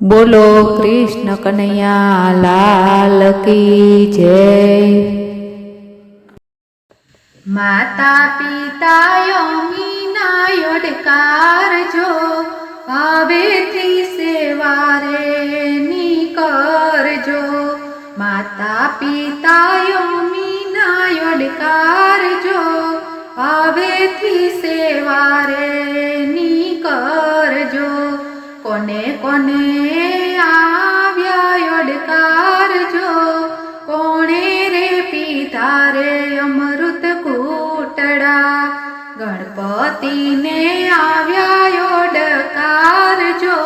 બોલો કૃષ્ણ કનૈયા, લાલ કી જય. માતા પિતા યમીના યોડકાર જો ભાવેથી સેવારે ની કરજો. માતા પિતા યમીના યોડકાર જો, હવેથી ની કરજો કોને કોને આવ્યા યોડકાર જો? કોણે રે પીધા રે અમૃત કૂટડા? ગણપતિને આવ્યા ડકાર જો?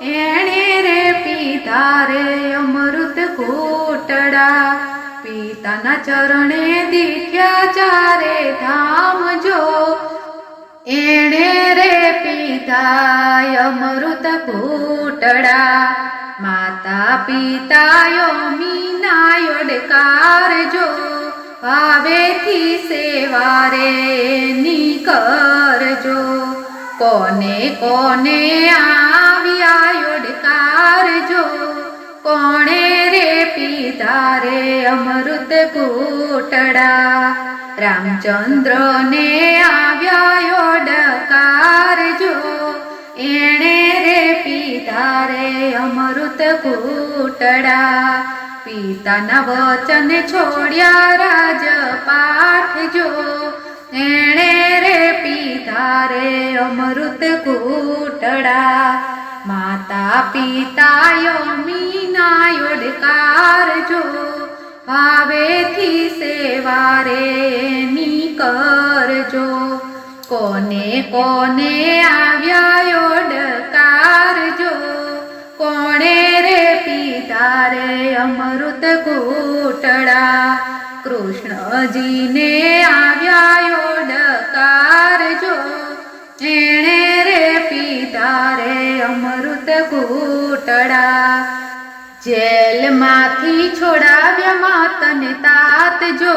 એણે રે પીધા રે અમૃત કૂટડા? પિતાના ચરણે દીઠ્યા ચારે ધામ જો? એણે રે પિતાય અમૃત કૂટડા માતા પિતાયો મીનાયો ડકારજો જો. ભાવેથી સેવારે ની કરજો કોને કોને આવ્યા ડકારજો કોણે રે પીધા રે અમૃત કૂટડા રામચંદ્રને આવ્યા યોડકાર અમૃત કૂટડા પિતાના વચન છોડ્યા રાજ પાઠજો એણે રે પીધા રે અમૃત કૂટડા માતા પિતાયો મીના યોડકાર જો. ભાવેથી સેવારે ની કરજો. કોને કોને આવ્યા પીધા અમૃત કૂટડા કૃષ્ણજીને આવ્યા યોડકાર જો. એણે રે રે અમૃત કૂટડા જેલમાંથી છોડાવ્યા માતને તાત જો.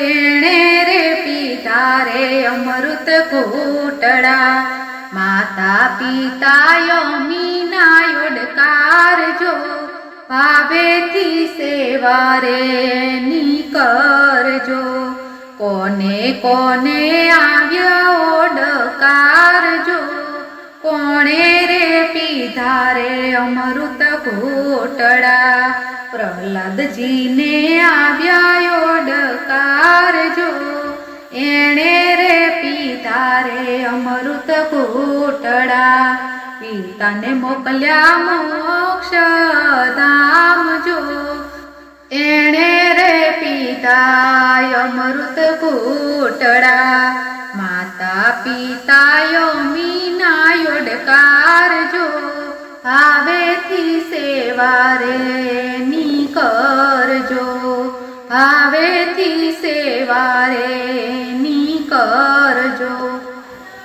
એણે રે પીધા રે અમૃત કૂટડા માતા પિતા યમીના યોડકાર જો. ભાવેથી સેવારે ની કરજો? કોને કોને આવ્યો ડકારજો કોણે રે પીધા રે અમૃત ઘોટડા? પ્રહલાદજીને આવ્યા યોડકાર જો એણે રે પીધા રે અમૃત કૂટડા પિતાને મોકલ્યા મોક્ષ ધામ જો. એણે રે પિતા અમૃત કૂટડા માતા પિતાયો મીના યોડકાર જો. હાવેથી સેવા રે ની કરજો હાવેથી સેવા રે ની કરજો